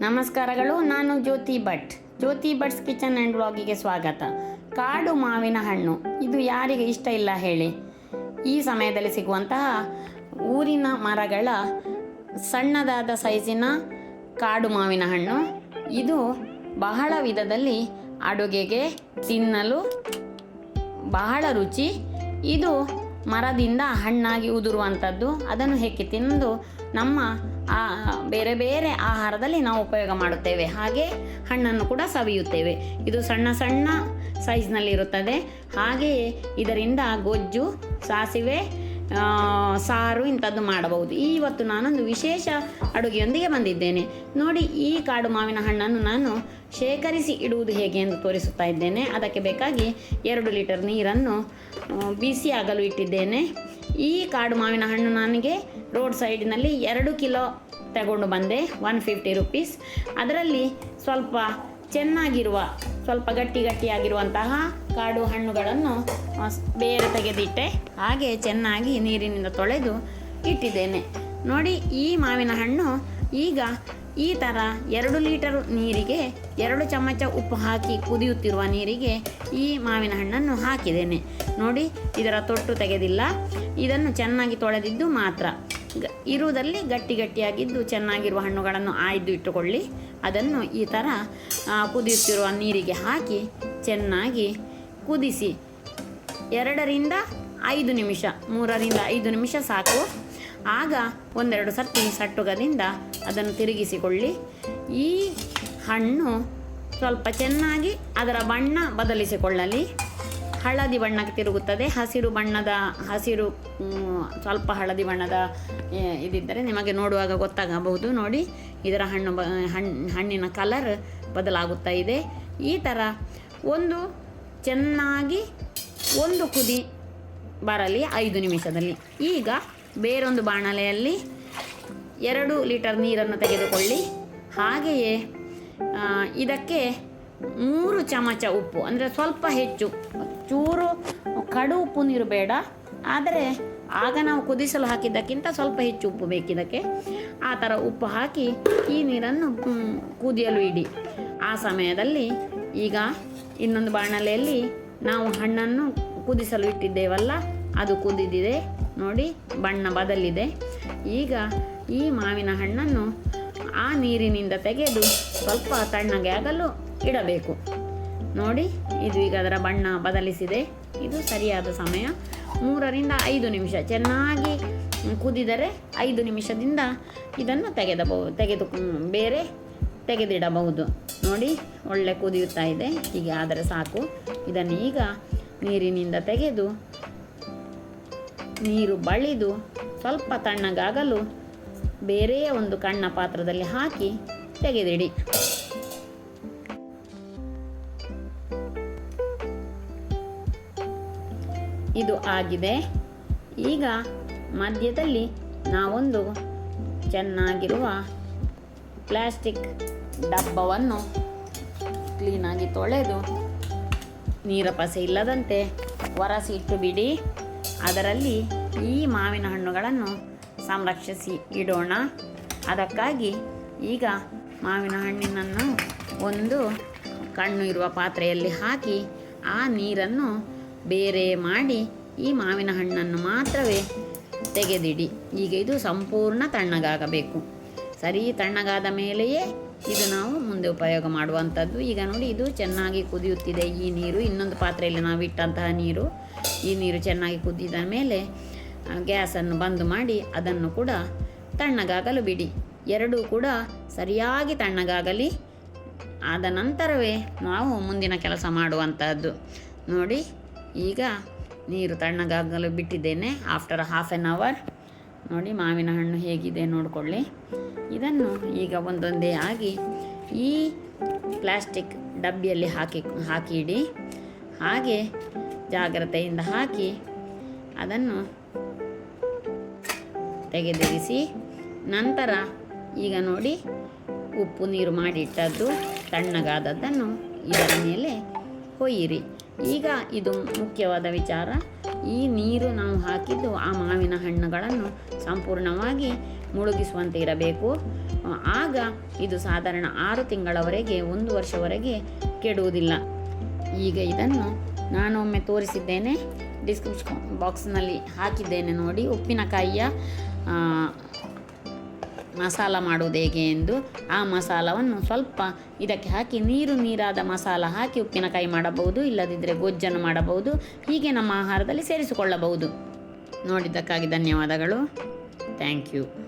ನಮಸ್ಕಾರಗಳು, ನಾನು Jyothi Bhat. Jyothi Bhat's kitchen and ವ್ಲಾಗಿಗೆ ಸ್ವಾಗತ. ಕಾಡು ಮಾವಿನ ಹಣ್ಣು, ಇದು ಯಾರಿಗೆ ಇಷ್ಟ ಇಲ್ಲ ಹೇಳಿ. ಈ ಸಮಯದಲ್ಲಿ ಸಿಗುವಂತಹ ಊರಿನ ಮರಗಳ ಸಣ್ಣದಾದ ಸೈಜಿನ ಕಾಡು ಮಾವಿನ ಹಣ್ಣು. ಇದು ಬಹಳ ವಿಧದಲ್ಲಿ ಅಡುಗೆಗೆ ತಿನ್ನಲು ಬಹಳ ರುಚಿ. ಇದು ಮರದಿಂದ ಹಣ್ಣಾಗಿ ಉದುರುವಂಥದ್ದು, ಅದನ್ನು ಹೆಕ್ಕಿ ತಿಂದು ನಮ್ಮ ಆ, ಬೇರೆ ಬೇರೆ ಆಹಾರದಲ್ಲಿ ನಾವು ಉಪಯೋಗ ಮಾಡುತ್ತೇವೆ. ಹಾಗೆ ಹಣ್ಣನ್ನು ಕೂಡ ಸವಿಯುತ್ತೇವೆ. ಇದು ಸಣ್ಣ ಸಣ್ಣ ಸೈಜ್ನಲ್ಲಿರುತ್ತದೆ ಹಾಗೆಯೇ ಇದರಿಂದ ಗೊಜ್ಜು, ಸಾಸಿವೆ ಸಾರು ಇಂಥದ್ದು ಮಾಡಬಹುದು. ಇವತ್ತು ನಾನೊಂದು ವಿಶೇಷ ಅಡುಗೆಯೊಂದಿಗೆ ಬಂದಿದ್ದೇನೆ. ನೋಡಿ, ಈ ಕಾಡು ಮಾವಿನ ಹಣ್ಣನ್ನು ನಾನು ಶೇಖರಿಸಿ ಇಡುವುದು ಹೇಗೆ ಎಂದು ತೋರಿಸುತ್ತಾ ಇದ್ದೇನೆ. ಅದಕ್ಕೆ ಬೇಕಾಗಿ ಎರಡು ಲೀಟರ್ ನೀರನ್ನು ಬಿಸಿ ಆಗಲು ಇಟ್ಟಿದ್ದೇನೆ. ಈ ಕಾಡು ಮಾವಿನ ಹಣ್ಣು ನನಗೆ ರೋಡ್ ಸೈಡಿನಲ್ಲಿ ಎರಡು ಕಿಲೋ ತಗೊಂಡು ಬಂದೆ, ಒನ್ ಫಿಫ್ಟಿ ರುಪೀಸ್. ಅದರಲ್ಲಿ ಸ್ವಲ್ಪ ಚೆನ್ನಾಗಿರುವ, ಸ್ವಲ್ಪ ಗಟ್ಟಿ ಗಟ್ಟಿಯಾಗಿರುವಂತಹ ಕಾಡು ಹಣ್ಣುಗಳನ್ನು ಬೇರೆ ತೆಗೆದಿಟ್ಟೆ. ಹಾಗೆ ಚೆನ್ನಾಗಿ ನೀರಿನಿಂದ ತೊಳೆದು ಇಟ್ಟಿದ್ದೇನೆ. ನೋಡಿ, ಈ ಮಾವಿನ ಹಣ್ಣು ಈಗ ಈ ಥರ ಎರಡು ಲೀಟರ್ ನೀರಿಗೆ, ಎರಡು ಚಮಚ ಉಪ್ಪು ಹಾಕಿ ಕುದಿಯುತ್ತಿರುವ ನೀರಿಗೆ ಈ ಮಾವಿನ ಹಣ್ಣನ್ನು ಹಾಕಿದ್ದೇನೆ. ನೋಡಿ, ಇದರ ತೊಟ್ಟು ತೆಗೆದಿಲ್ಲ. ಇದನ್ನು ಚೆನ್ನಾಗಿ ತೊಳೆದಿದ್ದು ಮಾತ್ರ. ಗ- ಇರುವುದಲ್ಲಿ ಗಟ್ಟಿ ಗಟ್ಟಿಯಾಗಿದ್ದು ಚೆನ್ನಾಗಿರುವ ಹಣ್ಣುಗಳನ್ನು ಆಯ್ದು ಇಟ್ಟುಕೊಳ್ಳಿ. ಅದನ್ನು ಈ ಥರ ಕುದಿಯುತ್ತಿರುವ ನೀರಿಗೆ ಹಾಕಿ ಚೆನ್ನಾಗಿ ಕುದಿಸಿ. ಎರಡರಿಂದ ಐದು ನಿಮಿಷ, ಮೂರರಿಂದ ಐದು ನಿಮಿಷ ಸಾಕು. ಆಗ ಒಂದೆರಡು ಸರ್ತಿ ಸಟ್ಟುಗದಿಂದ ಅದನ್ನು ತಿರುಗಿಸಿಕೊಳ್ಳಿ. ಈ ಹಣ್ಣು ಸ್ವಲ್ಪ ಚೆನ್ನಾಗಿ ಅದರ ಬಣ್ಣ ಬದಲಿಸಿಕೊಳ್ಳಲಿ. ಹಳದಿ ಬಣ್ಣಕ್ಕೆ ತಿರುಗುತ್ತದೆ. ಹಸಿರು ಬಣ್ಣದ, ಹಸಿರು ಸ್ವಲ್ಪ ಹಳದಿ ಬಣ್ಣದ ಇದಿದ್ದರೆ ನಿಮಗೆ ನೋಡುವಾಗ ಗೊತ್ತಾಗಬಹುದು. ನೋಡಿ, ಇದರ ಹಣ್ಣು ಬ ಹಣ್ಣು ಹಣ್ಣಿನ ಕಲರ್ ಬದಲಾಗುತ್ತಾ ಇದೆ. ಈ ಥರ ಒಂದು ಚೆನ್ನಾಗಿ ಒಂದು ಕುದಿ ಬರಲಿ ಐದು ನಿಮಿಷದಲ್ಲಿ. ಈಗ ಬೇರೊಂದು ಬಾಣಲೆಯಲ್ಲಿ ಎರಡು ಲೀಟರ್ ನೀರನ್ನು ತೆಗೆದುಕೊಳ್ಳಿ. ಹಾಗೆಯೇ ಇದಕ್ಕೆ ಮೂರು ಚಮಚ ಉಪ್ಪು, ಅಂದರೆ ಸ್ವಲ್ಪ ಹೆಚ್ಚು. ಚೂರು ಕಡು ಉಪ್ಪು ನೀರು ಬೇಡ. ಆದರೆ ಆಗ ನಾವು ಕುದಿಸಲು ಹಾಕಿದ್ದಕ್ಕಿಂತ ಸ್ವಲ್ಪ ಹೆಚ್ಚು ಉಪ್ಪು ಬೇಕಿದ್ದಕ್ಕೆ ಆ ಥರ ಉಪ್ಪು ಹಾಕಿ ಈ ನೀರನ್ನು ಕುದಿಯಲು ಇಡಿ. ಆ ಸಮಯದಲ್ಲಿ ಈಗ ಇನ್ನೊಂದು ಬಾಣಲೆಯಲ್ಲಿ ನಾವು ಹಣ್ಣನ್ನು ಕುದಿಸಲು ಇಟ್ಟಿದ್ದೇವಲ್ಲ, ಅದು ಕುದಿದಿದೆ. ನೋಡಿ, ಬಣ್ಣ ಬದಲಿದೆ. ಈಗ ಈ ಮಾವಿನ ಹಣ್ಣನ್ನು ಆ ನೀರಿನಿಂದ ತೆಗೆದು ಸ್ವಲ್ಪ ತಣ್ಣಗೆ ಆಗಲು ಇಡಬೇಕು. ನೋಡಿ, ಇದು ಈಗ ಅದರ ಬಣ್ಣ ಬದಲಿಸಿದೆ. ಇದು ಸರಿಯಾದ ಸಮಯ. ಮೂರರಿಂದ ಐದು ನಿಮಿಷ. ಚೆನ್ನಾಗಿ ಕುದಿದರೆ ಐದು ನಿಮಿಷದಿಂದ ಇದನ್ನು ತೆಗೆದಬಹುದು ತೆಗೆದು ಬೇರೆ ತೆಗೆದಿಡಬಹುದು. ನೋಡಿ, ಒಳ್ಳೆ ಕುದಿಯುತ್ತಾ ಇದೆ. ಹೀಗೆ ಆದರೆ ಸಾಕು. ಇದನ್ನು ಈಗ ನೀರಿನಿಂದ ತೆಗೆದು ನೀರು ಬಳಿದು ಸ್ವಲ್ಪ ತಣ್ಣಗಾಗಲು ಬೇರೆಯೇ ಒಂದು ಕಣ್ಣ ಪಾತ್ರದಲ್ಲಿ ಹಾಕಿ ತೆಗೆದಿಡಿ. ಇದು ಆಗಿದೆ. ಈಗ ಮಧ್ಯದಲ್ಲಿ ನಾವೊಂದು ಚೆನ್ನಾಗಿರುವ ಪ್ಲಾಸ್ಟಿಕ್ ಡಬ್ಬವನ್ನು ಕ್ಲೀನಾಗಿ ತೊಳೆದು ನೀರ ಪಸೆ ಇಲ್ಲದಂತೆ ಒರೆಸಿ ಬಿಡಿ. ಅದರಲ್ಲಿ ಈ ಮಾವಿನ ಹಣ್ಣುಗಳನ್ನು ಸಂರಕ್ಷಿಸಿ ಇಡೋಣ. ಅದಕ್ಕಾಗಿ ಈಗ ಮಾವಿನ ಹಣ್ಣಿನನ್ನು ಒಂದು ಕಣ್ಣು ಇರುವ ಪಾತ್ರೆಯಲ್ಲಿ ಹಾಕಿ ಆ ನೀರನ್ನು ಬೇರೆ ಮಾಡಿ ಈ ಮಾವಿನ ಹಣ್ಣನ್ನು ಮಾತ್ರವೇ ತೆಗೆದಿಡಿ. ಈಗ ಇದು ಸಂಪೂರ್ಣ ತಣ್ಣಗಾಗಬೇಕು. ಸರಿ, ತಣ್ಣಗಾದ ಮೇಲೆಯೇ ಇದು ನಾವು ಮುಂದೆ ಉಪಯೋಗ ಮಾಡುವಂಥದ್ದು. ಈಗ ನೋಡಿ, ಇದು ಚೆನ್ನಾಗಿ ಕುದಿಯುತ್ತಿದೆ. ಈ ನೀರು, ಇನ್ನೊಂದು ಪಾತ್ರೆಯಲ್ಲಿ ನಾವು ಇಟ್ಟಂತಹ ನೀರು, ಈ ನೀರು ಚೆನ್ನಾಗಿ ಕುದಿದ ಮೇಲೆ ಗ್ಯಾಸನ್ನು ಬಂದ್ ಮಾಡಿ ಅದನ್ನು ಕೂಡ ತಣ್ಣಗಾಗಲು ಬಿಡಿ. ಎರಡೂ ಕೂಡ ಸರಿಯಾಗಿ ತಣ್ಣಗಾಗಲಿ. ಆದ ನಂತರವೇ ನಾವು ಮುಂದಿನ ಕೆಲಸ ಮಾಡುವಂಥದ್ದು ನೋಡಿ, ಈಗ ನೀರು ತಣ್ಣಗಾಗಲು ಬಿಟ್ಟಿದ್ದೇನೆ ಆಫ್ಟರ್ ಹಾಫ್ ಆನ್ ಅವರ್ ನೋಡಿ, ಮಾವಿನ ಹಣ್ಣು ಹೇಗಿದೆ ನೋಡಿಕೊಳ್ಳಿ. ಇದನ್ನು ಈಗ ಒಂದೊಂದೇ ಆಗಿ ಈ ಪ್ಲಾಸ್ಟಿಕ್ ಡಬ್ಬಿಯಲ್ಲಿ ಹಾಕಿ ಹಾಕಿ ಇಡಿ ಹಾಗೆ ಜಾಗ್ರತೆಯಿಂದ ಹಾಕಿ ಅದನ್ನು ತೆಗೆದಿರಿಸಿ ನಂತರ ಈಗ ನೋಡಿ ಉಪ್ಪು ನೀರು ಮಾಡಿಟ್ಟದ್ದು ತಣ್ಣಗಾದದ್ದನ್ನು ಇದರ ಮೇಲೆ ಹೊಯ್ಯಿರಿ ಈಗ ಇದು ಮುಖ್ಯವಾದ ವಿಚಾರ. ಈ ನೀರು ನಾವು ಹಾಕಿದ್ದು ಆ ಮಾವಿನ ಹಣ್ಣುಗಳನ್ನು ಸಂಪೂರ್ಣವಾಗಿ ಮುಳುಗಿಸುವಂತೆ ಇರಬೇಕು. ಆಗ ಇದು ಸಾಧಾರಣ ಆರು ತಿಂಗಳವರೆಗೆ, ಒಂದು ವರ್ಷವರೆಗೆ ಕೆಡುವುದಿಲ್ಲ. ಈಗ ಇದನ್ನು ನಾನು ಒಮ್ಮೆ ತೋರಿಸಿದ್ದೇನೆ. ಡಿಸ್ಕ್ರಿಪ್ಷನ್ ಬಾಕ್ಸ್ನಲ್ಲಿ ಹಾಕಿದ್ದೇನೆ ನೋಡಿ. ಉಪ್ಪಿನಕಾಯಿಯ ಮಸಾಲ ಮಾಡುವುದು ಹೇಗೆ ಎಂದು ಆ ಮಸಾಲವನ್ನು ಸ್ವಲ್ಪ ಇದಕ್ಕೆ ಹಾಕಿ ನೀರು ನೀರಾದ ಮಸಾಲ ಹಾಕಿ ಉಪ್ಪಿನಕಾಯಿ ಮಾಡಬಹುದು ಇಲ್ಲದಿದ್ದರೆ ಗೊಜ್ಜನ್ನು ಮಾಡಬಹುದು, ಹೀಗೆ ನಮ್ಮ ಆಹಾರದಲ್ಲಿ ಸೇರಿಸಿಕೊಳ್ಳಬಹುದು. ನೋಡಿದ್ದಕ್ಕಾಗಿ ಧನ್ಯವಾದಗಳು. Thank you